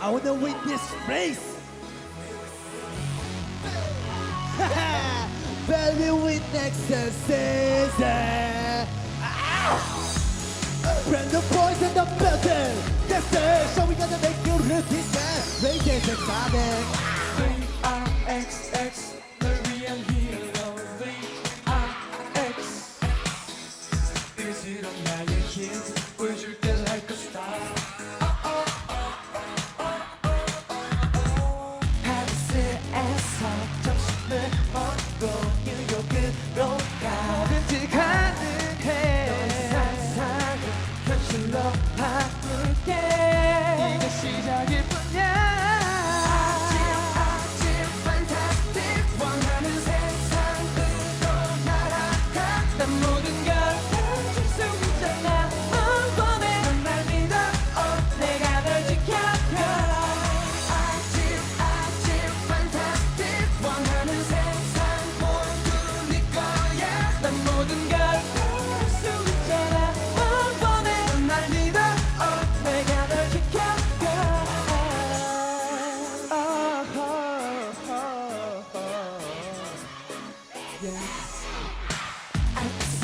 I wanna win this race. Baby with exorcism. Bring the boys in the building. This is so we gotta make you repeat that. Rage is exciting. X X, the real you. the past.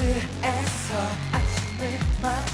버스에서 아침을 맞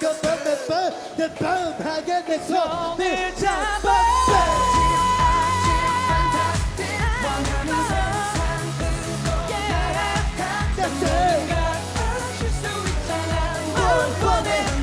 내 마음 하게 내 손을 잡아 원하는 세상 그곳 나아가 누군가 오실 수 있잖아 원해